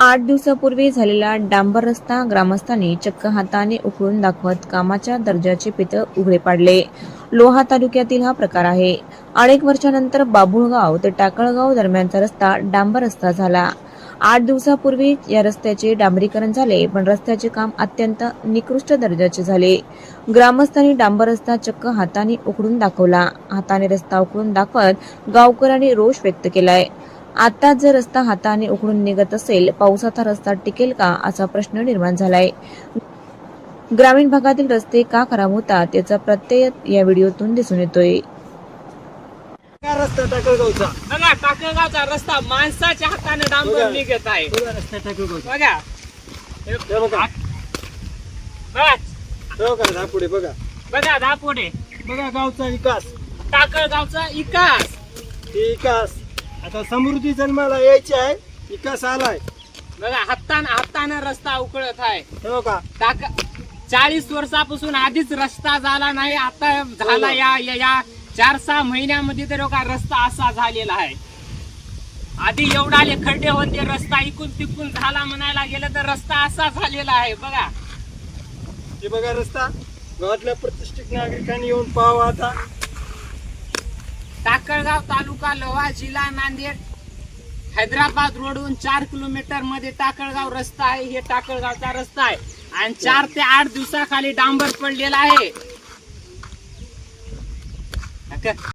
आठ दिवसापूर्वी झालेला डांबर रस्ता ग्रामस्थांनी चक्क हाताने उकळून दाखवत कामाच्या दर्जाचे पितळ उघडे पाडले. लोहा तालुक्यातील हा प्रकार आहे. अनेक वर्षानंतर बाभुळगाव ते टाकळगाव दरम्यानचा रस्ता डांबर रस्ता झाला. आठ दिवसापूर्वी या रस्त्याचे डांबरीकरण झाले पण रस्त्याचे काम अत्यंत निकृष्ट दर्जाचे झाले. ग्रामस्थांनी डांबर रस्ता चक्क हाताने उकडून दाखवला. हाताने रस्ता उकडून दाखवत गावकऱ्यांनी रोष व्यक्त केलाय. आता जर रस्ता हाताने उकडून निघत असेल पावसाचा रस्ता टिकेल का असा प्रश्न निर्माण झालाय. ग्रामीण भागातील रस्ते का खराब होतात याचा प्रत्यय या व्हिडिओतून दिसून येतोय. रस्ता टाकळगावचा? बघा टाकळगावचा रस्ता माणसाच्या हाताने. डांबर निघत आहे. बघा रस्ता टाकळगावचा. बघा. हे बघा. बघा. हे बघा दहा पुढे बघा. बघा दापोडे बघा गावचा विकास. टाकळगावचा इकास हे विकास. आता समृद्धी जन्माला यायची आहे विकास आलाय. बघा हाताने हाताने रस्ता उकळत आहे. हे बघा टाक चाळीस वर्षापासून आधीच रस्ता झाला नाही आता झाला या या- या चार सहा महिन्यामध्ये तर का रस्ता असा झालेला आहे. आधी एवढाले खड्डे होते रस्ता इकून तिकून झाला म्हणायला गेलं तर रस्ता असा झालेला आहे बघा. हे बघा रस्ता. गावातल्या प्रतिष्ठित नागरिकांनी येऊन पाहावा आता. टाकळगाव तालुका लोहा जिल्हा नांदेड. हैदराबाद रोडहून चार किलोमीटरमध्ये टाकळगाव रस्ता आहे. हे टाकळगावचा रस्ता आहे. आणि चार ते आठ दिवसाखाली डांबर पडलेला आहे.